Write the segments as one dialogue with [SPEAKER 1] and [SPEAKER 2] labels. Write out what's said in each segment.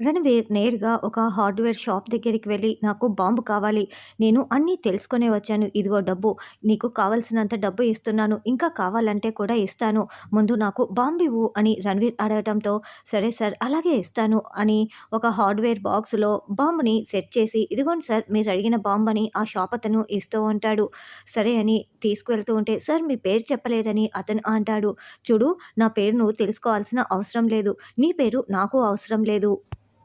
[SPEAKER 1] రణవీర్ నేరుగా ఒక hardware shop దగ్గరికి వెళ్ళి నాకు బాంబు కావాలి. నేను అన్నీ తెలుసుకునే వచ్చాను. ఇదిగో డబ్బు. నీకు కావలసినంత డబ్బు ఇస్తున్నాను. ఇంకా కావాలంటే కూడా ఇస్తాను. ముందు నాకు బాంబు ఇవ్వు అని రణవీర్ అడగటంతో సరే సార్ అలాగే ఇస్తాను అని ఒక హార్డ్వేర్ బాక్స్లో బాంబుని సెట్ చేసి ఇదిగోండి సార్ మీరు అడిగిన బాంబు అని ఆ షాప్ అతను ఇస్తూ ఉంటాడు. సరే అని తీసుకువెళ్తూ ఉంటే సార్ మీ పేరు చెప్పలేదని అతను అంటాడు. చూడు నా పేరు నువ్వు తెలుసుకోవాల్సిన అవసరం లేదు. నీ పేరు నాకు అవసరం లేదు.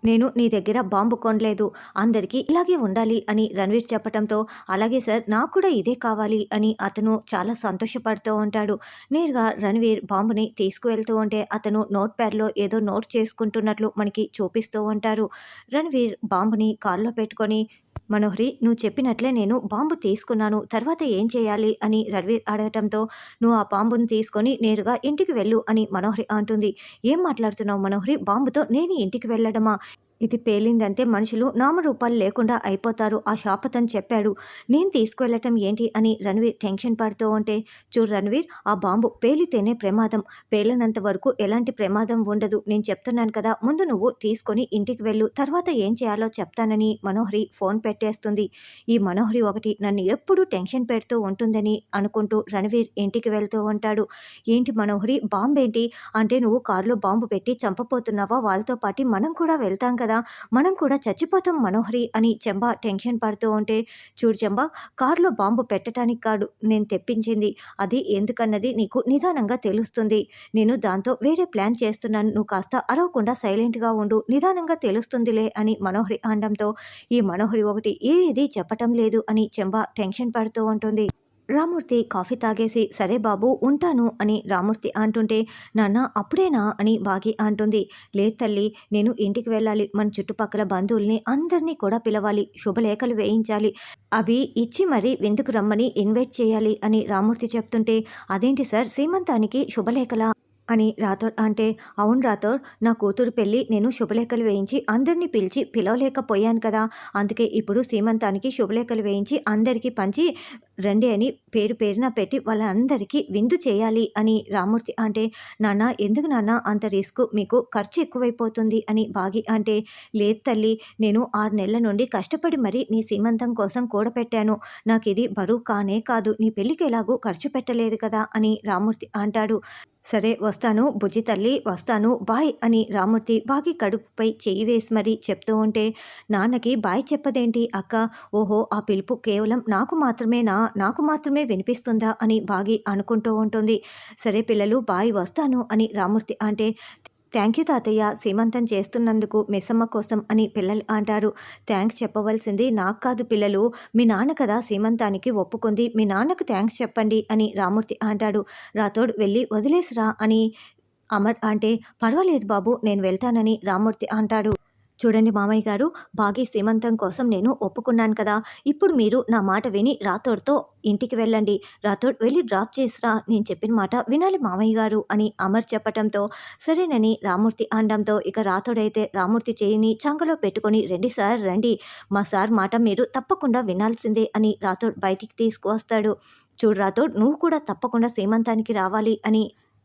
[SPEAKER 1] నేను నీ దగ్గర బాంబు కొనలేదు. అందరికీ ఇలాగే ఉండాలి అని రణవీర్ చెప్పటంతో అలాగే సార్ నాకు కూడా ఇదే కావాలి అని అతను చాలా సంతోషపడుతూ ఉంటాడు. నేరుగా రణవీర్ బాంబుని తీసుకువెళ్తూ ఉంటే అతను నోట్ ప్యాడ్లో ఏదో నోట్ చేసుకుంటున్నట్లు మనకి చూపిస్తూ ఉంటారు. రణవీర్ బాంబుని కారులో పెట్టుకొని మనోహరి నువ్వు చెప్పినట్లే నేను బాంబు తీసుకున్నాను తర్వాత ఏం చేయాలి? అని రణవీర్ అడగటంతో నువ్వు ఆ బాంబుని తీసుకొని నేరుగా ఇంటికి వెళ్ళు అని మనోహరి అంటుంది. ఏం మాట్లాడుతున్నావు మనోహరి? బాంబుతో నేను ఇంటికి వెళ్ళడమా? ఇది పేలిందంటే మనుషులు నామరూపాలు లేకుండా అయిపోతారు. ఆ షాప్ అతను చెప్పాడు. నేను తీసుకువెళ్ళటం ఏంటి అని రణవీర్ టెన్షన్ పడుతూ ఉంటే చూడు రణవీర్ ఆ బాంబు పేలితేనే ప్రమాదం. పేలినంత వరకు ఎలాంటి ప్రమాదం ఉండదు. నేను చెప్తున్నాను కదా ముందు నువ్వు తీసుకొని ఇంటికి వెళ్ళు. తర్వాత ఏం చేయాలో చెప్తానని మనోహరి ఫోన్ పెట్టేస్తుంది. ఈ మనోహరి ఒకటి నన్ను ఎప్పుడూ టెన్షన్ పెడుతూ ఉంటుందని అనుకుంటూ రణవీర్ ఇంటికి వెళ్తూ ఉంటాడు. ఏంటి మనోహరి బాంబు ఏంటి అంటే నువ్వు కారులో బాంబు పెట్టి చంపపోతున్నావా వాళ్ళతో పాటు మనం కూడా వెళ్తాం కదా. మనం కూడా చచ్చిపోతాం మనోహరి అని చెంబా టెన్షన్ పడుతూ ఉంటే చూడు చెంబా కారులో బాంబు పెట్టడానికి కాడు నేను తెప్పించింది. అది ఎందుకన్నది నీకు నిదానంగా తెలుస్తుంది. నేను దాంతో వేరే ప్లాన్ చేస్తున్నాను. నువ్వు కాస్త అరవకుండా సైలెంట్గా ఉండు. నిదానంగా తెలుస్తుందిలే అని మనోహరి అనడంతో ఈ మనోహరి ఒకటి ఏది చెప్పటం లేదు అని చెంబా టెన్షన్ పడుతూ ఉంటుంది. రామూర్తి కాఫీ తాగేసి సరే బాబు ఉంటాను అని రామూర్తి అంటుంటే నాన్న అప్పుడేనా అని బాగి అంటుంది. లేదు తల్లి నేను ఇంటికి వెళ్ళాలి. మన చుట్టుపక్కల బంధువుల్ని అందరినీ కూడా పిలవాలి. శుభలేఖలు వేయించాలి. అవి ఇచ్చి మరీ విందుకు రమ్మని ఇన్వైట్ చేయాలి అని రామూర్తి చెప్తుంటే అదేంటి సార్ సీమంతానికి శుభలేఖలా అని రాథోడ్ అంటే అవును రాథోడ్ నా కూతురు పెళ్ళి నేను శుభలేఖలు వేయించి అందరినీ పిలిచి పిలవలేకపోయాను కదా. అందుకే ఇప్పుడు సీమంతానికి శుభలేఖలు వేయించి అందరికీ పంచి రండి అని పేరు పేరున పెట్టి వాళ్ళందరికీ విందు చేయాలి అని రామూర్తి అంటే నాన్న ఎందుకు నాన్న అంత రిస్క్? మీకు ఖర్చు ఎక్కువైపోతుంది అని బాగి అంటే లేదు తల్లి నేను ఆరు నెలల నుండి కష్టపడి మరీ నీ సీమంతం కోసం కూడపెట్టాను నాకు ఇది బరువు కానే కాదు. నీ పెళ్ళికి ఎలాగూ ఖర్చు పెట్టలేదు కదా అని రామూర్తి అంటాడు. సరే వస్తాను. బుజ్జి తల్లి వస్తాను. బాయ్ అని రామూర్తి బాగి కడుపుపై చెయ్యి వేసి మరీ చెప్తూ ఉంటే నాన్నకి బాయ్ చెప్పదేంటి అక్క? ఓహో ఆ పిలుపు కేవలం నాకు మాత్రమేనా? నాకు మాత్రమే వినిపిస్తుందా అని బాగి అనుకుంటూ ఉంటుంది. సరే పిల్లలు బాయ్ వస్తాను అని రామూర్తి అంటే థ్యాంక్ యూ తాతయ్య సీమంతం చేస్తున్నందుకు మెస్సమ్మ కోసం అని పిల్లలు అంటారు. థ్యాంక్స్ చెప్పవలసింది నాకు కాదు పిల్లలు మీ నాన్న కదా సీమంతానికి ఒప్పుకుంది మీ నాన్నకు థ్యాంక్స్ చెప్పండి అని రామూర్తి అంటాడు. రాతోడు వెళ్ళి వదిలేసిరా అని అమర్ అంటే పర్వాలేదు బాబు నేను వెళ్తానని రామూర్తి అంటాడు. చూడండి మామయ్య గారు బాగి సీమంతం కోసం నేను ఒప్పుకున్నాను కదా. ఇప్పుడు మీరు నా మాట విని రాతోడ్తో ఇంటికి వెళ్ళండి. రాతోడ్ వెళ్ళి డ్రాప్ చేసిరా నేను చెప్పిన మాట వినాలి మామయ్య గారు అని అమర్ చెప్పటంతో సరేనని రామూర్తి అనడంతో ఇక రాతోడైతే రామూర్తి చేయిని చంకలో పెట్టుకొని రండి సార్ రండి. మా సార్ మాట మీరు తప్పకుండా వినాల్సిందే అని రాతోడ్ బయటికి తీసుకువస్తాడు. చూడు రాథోడ్ నువ్వు కూడా తప్పకుండా సీమంతానికి రావాలి అని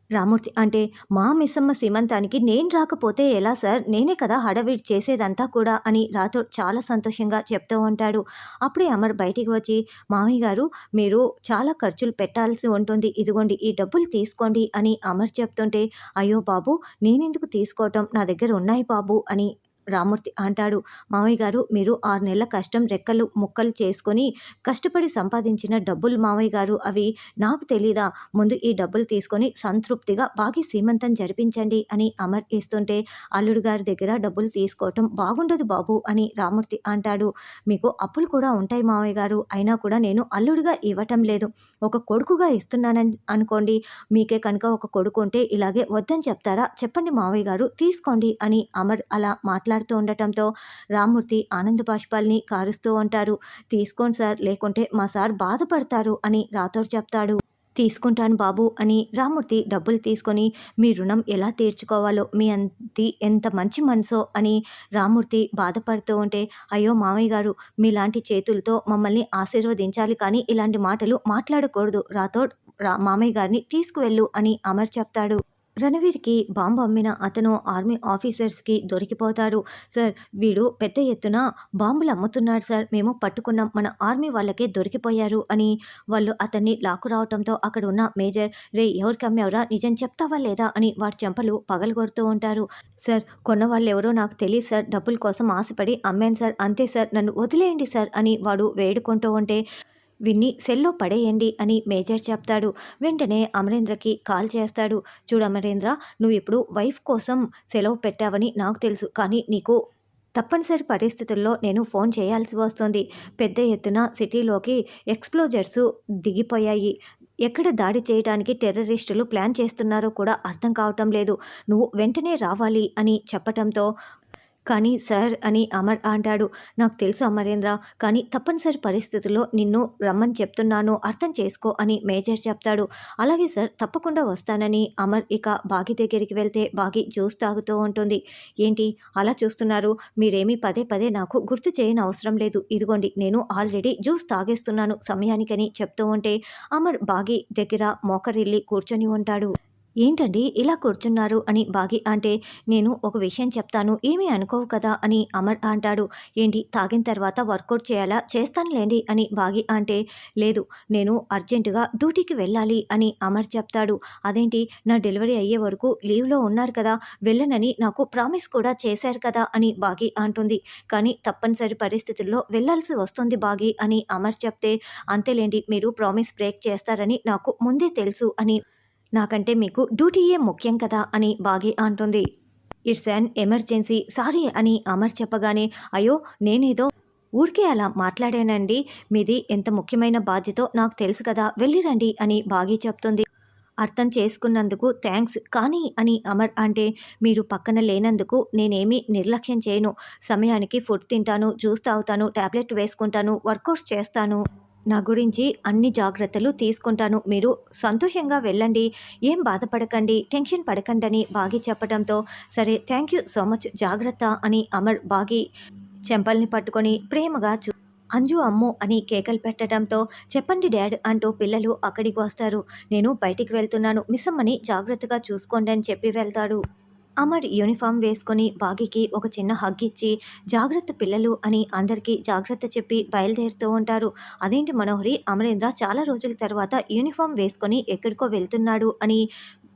[SPEAKER 1] రామూర్తి అంటే మా మిస్సమ్మ సీమంతానికి నేను రాకపోతే ఎలా సార్? నేనే కదా హడవిడి చేసేదంతా కూడా అని రాతో చాలా సంతోషంగా చెప్తూ ఉంటాడు. అప్పుడే అమర్ బయటికి వచ్చి మామయ్య గారు మీరు చాలా ఖర్చులు పెట్టాల్సి ఉంటుంది. ఇదిగోండి ఈ డబ్బులు తీసుకోండి అని అమర్ చెప్తుంటే అయ్యో బాబు నేనెందుకు తీసుకోవటం? నా దగ్గర ఉన్నాయి బాబు అని రామూర్తి అంటాడు. మామయ్య గారు మీరు ఆరు నెలల కష్టం రెక్కలు ముక్కలు చేసుకొని కష్టపడి సంపాదించిన డబ్బులు మామయ్య గారు. అవి నాకు తెలీదా? ముందు ఈ డబ్బులు తీసుకొని సంతృప్తిగా బాగా సీమంతం జరిపించండి అని అమర్ ఇస్తుంటే అల్లుడు గారి దగ్గర డబ్బులు తీసుకోవటం బాగుండదు బాబు అని రామూర్తి అంటాడు. మీకు అప్పులు కూడా ఉంటాయి మామయ్య గారు. అయినా కూడా నేను అల్లుడిగా ఇవ్వటం లేదు. ఒక కొడుకుగా ఇస్తున్నానని అనుకోండి. మీకే కనుక ఒక కొడుకు ఉంటే ఇలాగే వద్దని చెప్తారా? చెప్పండి మావయ్య గారు. తీసుకోండి అని అమర్ అలా మాట్లాడుతూ ఉండటంతో రామ్మూర్తి ఆనంద బాష్పాల్ని కారుస్తూ ఉంటారు. తీసుకోండి సార్ లేకుంటే మా సార్ బాధపడతారు అని రాథోడ్ చెప్తాడు. తీసుకుంటాను బాబు అని రామూర్తి డబ్బులు తీసుకొని మీ రుణం ఎలా తీర్చుకోవాలో మీ అంతి ఎంత మంచి మనసో అని రామూర్తి బాధపడుతూ ఉంటే అయ్యో మామయ్య గారు మీలాంటి చేతులతో మమ్మల్ని ఆశీర్వదించాలి కానీ ఇలాంటి మాటలు మాట్లాడకూడదు. రాథోడ్ రా మామయ్య గారిని తీసుకువెళ్ళు అని అమర్ చెప్తాడు. రణవీర్కి బాంబు అమ్మిన అతను ఆర్మీ ఆఫీసర్స్కి దొరికిపోతాడు. సార్ వీడు పెద్ద ఎత్తున బాంబులు అమ్ముతున్నాడు సార్. మేము పట్టుకున్నాం. మన ఆర్మీ వాళ్ళకే దొరికిపోయారు అని వాళ్ళు అతన్ని లాక్కురావటంతో అక్కడ ఉన్న మేజర్ రే ఎవరికి అమ్మేవరా? నిజం చెప్తావా లేదా? అని వాడి చెంపలు పగలగొడుతూ ఉంటారు. సార్ కొన్న వాళ్ళు ఎవరో నాకు తెలియదు సార్. డబ్బుల కోసం ఆశపడి అమ్మాను సార్. అంతే సార్. నన్ను వదిలేయండి సార్ అని వాడు వేడుకుంటూ ఉంటే విన్ని సెల్లో పడేయండి అని మేజర్ చెప్తాడు. వెంటనే అమరేంద్రకి కాల్ చేస్తాడు. చూడు అమరేంద్ర నువ్వు ఇప్పుడు వైఫ్ కోసం సెలవు పెట్టావని నాకు తెలుసు. కానీ నీకు తప్పనిసరి పరిస్థితుల్లో నేను ఫోన్ చేయాల్సి వస్తుంది. పెద్ద ఎత్తున సిటీలోకి ఎక్స్ప్లోజర్స్ దిగిపోయాయి. ఎక్కడ దాడి చేయడానికి టెర్రరిస్టులు ప్లాన్ చేస్తున్నారో కూడా అర్థం కావటం లేదు. నువ్వు వెంటనే రావాలి అని చెప్పటంతో కానీ సార్ అని అమర్ అంటాడు. నాకు తెలుసు అమరేంద్ర కానీ తప్పనిసరి పరిస్థితుల్లో నిన్ను రమ్మని చెప్తున్నాను అర్థం చేసుకో అని మేజర్ చెప్తాడు. అలాగే సార్ తప్పకుండా వస్తానని అమర్ ఇక బాగి దగ్గరికి వెళ్తే బాగి జ్యూస్ తాగుతూ ఉంటుంది. ఏంటి? అలా చూస్తున్నారు. మీరేమీ పదే పదే నాకు గుర్తు చేయని అవసరం లేదు. ఇదిగోండి నేను ఆల్రెడీ జ్యూస్ తాగేస్తున్నాను సమయానికని చెప్తూ ఉంటే అమర్ బాగి దగ్గర మోకరిల్లి కూర్చొని ఉంటాడు. ఏంటండి ఇలా కూర్చున్నారు? అని బాగి అంటే నేను ఒక విషయం చెప్తాను. ఏమీ అనుకోవు కదా? అని అమర్ అంటాడు. ఏంటి తాగిన తర్వాత వర్కౌట్ చేయాలా? చేస్తానులేండి. అని బాగి అంటే లేదు నేను అర్జెంటుగా డ్యూటీకి వెళ్ళాలి. అని అమర్ చెప్తాడు. అదేంటి నా డెలివరీ అయ్యే వరకు లీవ్లో ఉన్నారు కదా? వెళ్ళనని నాకు ప్రామిస్ కూడా చేశారు కదా? అని బాగి అంటుంది. కానీ తప్పనిసరి పరిస్థితుల్లో వెళ్ళాల్సి వస్తుంది బాగి. అని అమర్ చెప్తే అంతేలేండి మీరు ప్రామిస్ బ్రేక్ చేస్తారని నాకు ముందే తెలుసు. అని నాకంటే మీకు డ్యూటీయే ముఖ్యం కదా అని బాగి అంటుంది. ఇట్స్ అన్ ఎమర్జెన్సీ సారీ అని అమర్ చెప్పగానే అయ్యో నేనేదో ఊరికే అలా మాట్లాడానండి. మీది ఎంత ముఖ్యమైన బాధ్యతో నాకు తెలుసు కదా వెళ్ళిరండి అని బాగి చెప్తుంది. అర్థం చేసుకున్నందుకు థ్యాంక్స్ కానీ అని అమర్ అంటే మీరు పక్కన లేనందుకు నేనేమీ నిర్లక్ష్యం చేయను. సమయానికి ఫుడ్ తింటాను జ్యూస్ తాగుతాను ట్యాబ్లెట్ వేసుకుంటాను వర్కౌట్స్ చేస్తాను. నా గురించి అన్ని జాగ్రత్తలు తీసుకుంటాను. మీరు సంతోషంగా వెళ్ళండి. ఏం బాధపడకండి. టెన్షన్ పడకండి బాగి చెప్పడంతో సరే థ్యాంక్ యూ సో మచ్ జాగ్రత్త అని అమర్ బాగి చెంపల్ని పట్టుకొని ప్రేమగా చూ అంజు అమ్ము అని కేకలు పెట్టడంతో చెప్పండి డాడ్ అంటూ పిల్లలు అక్కడికి వస్తారు. నేను బయటికి వెళ్తున్నాను. మిస్సమ్మని జాగ్రత్తగా చూసుకోండి అని చెప్పి వెళ్తాడు. అమర్ యూనిఫామ్ వేసుకొని బాగికి ఒక చిన్న హగ్ ఇచ్చి జాగ్రత్త పిల్లలు అని అందరికీ జాగ్రత్త చెప్పి బయలుదేరుతూ ఉంటారు. అదేంటి మనోహరి? అమరేంద్ర చాలా రోజుల తర్వాత యూనిఫామ్ వేసుకొని ఎక్కడికో వెళ్తున్నాడు అని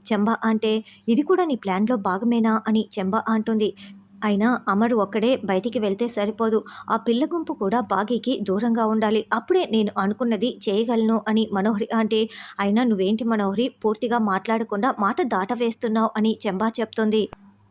[SPEAKER 1] చెంబ అంటే ఇది కూడా నీ ప్లాన్లో భాగమేనా? అని చెంబ అంటుంది. అయినా అమరు ఒక్కడే బయటికి వెళ్తే సరిపోదు. ఆ పిల్ల గుంపు కూడా బాగీకి దూరంగా ఉండాలి. అప్పుడే నేను అనుకున్నది చేయగలను అని మనోహరి అంటే అయినా నువ్వేంటి మనోహరి? పూర్తిగా మాట్లాడకుండా మాట దాటవేస్తున్నావు అని చెంబా చెప్తుంది.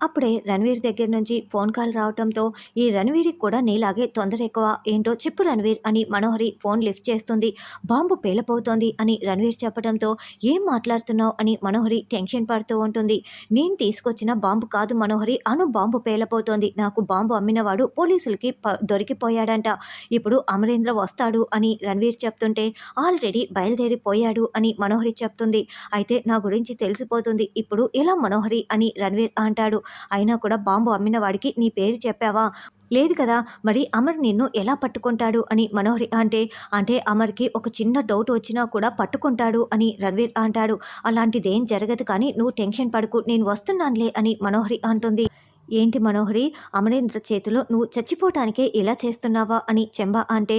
[SPEAKER 1] అప్పుడే రణవీర్ దగ్గర నుంచి ఫోన్ కాల్ రావటంతో ఈ రణవీర్కి కూడా నీలాగే తొందర ఎక్కువ ఏంటో చెప్పు రణవీర్ అని మనోహరి ఫోన్ లిఫ్ట్ చేస్తుంది. బాంబు పేలపోతోంది అని రణవీర్ చెప్పడంతో ఏం మాట్లాడుతున్నావు అని మనోహరి టెన్షన్ పడుతూ ఉంటుంది. నేను తీసుకొచ్చిన బాంబు కాదు మనోహరి అను బాంబు పేలపోతోంది. నాకు బాంబు అమ్మినవాడు పోలీసులకి ప దొరికిపోయాడంట. ఇప్పుడు అమరేంద్ర వస్తాడు అని రణవీర్ చెప్తుంటే ఆల్రెడీ బయలుదేరిపోయాడు అని మనోహరి చెప్తుంది. అయితే నా గురించి తెలిసిపోతుంది. ఇప్పుడు ఎలా మనోహరి అని రణవీర్ అంటాడు. అయినా కూడా బాంబు అమ్మిన వాడికి నీ పేరు చెప్పావా? లేదు కదా మరి అమర్ నిన్ను ఎలా పట్టుకుంటాడు అని మనోహరి అంటే అంటే అమర్కి ఒక చిన్న డౌట్ వచ్చినా కూడా పట్టుకుంటాడు అని రణవీర్ అంటాడు. అలాంటిదేం జరగదు కానీ నువ్వు టెన్షన్ పడుకు నేను వస్తున్నానులే అని మనోహరి అంటుంది. ఏంటి మనోహరి? అమరేంద్ర చేతిలో నువ్వు చచ్చిపోవటానికే ఇలా చేస్తున్నావా? అని చెంబ అంటే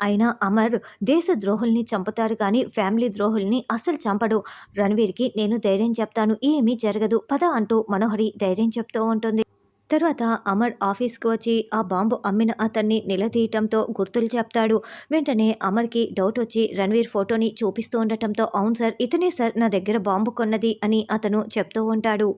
[SPEAKER 1] అయినా అమర్ దేశ ద్రోహుల్ని చంపుతారు కానీ ఫ్యామిలీ ద్రోహుల్ని అస్సలు చంపడు. రణవీర్కి నేను ధైర్యం చెప్తాను ఏమీ జరగదు. పద అంటూ మనోహరి ధైర్యం చెప్తూ ఉంటుంది. తర్వాత అమర్ ఆఫీస్కి వచ్చి ఆ బాంబు అమ్మిన అతన్ని నిలదీయటంతో గుర్తులు చెప్తాడు. వెంటనే అమర్కి డౌట్ వచ్చి రణవీర్ ఫోటోని చూపిస్తూ ఉండటంతో అవును సార్ ఇతనే సార్ నా దగ్గర బాంబు కొన్నది అని అతను చెప్తూ ఉంటాడు.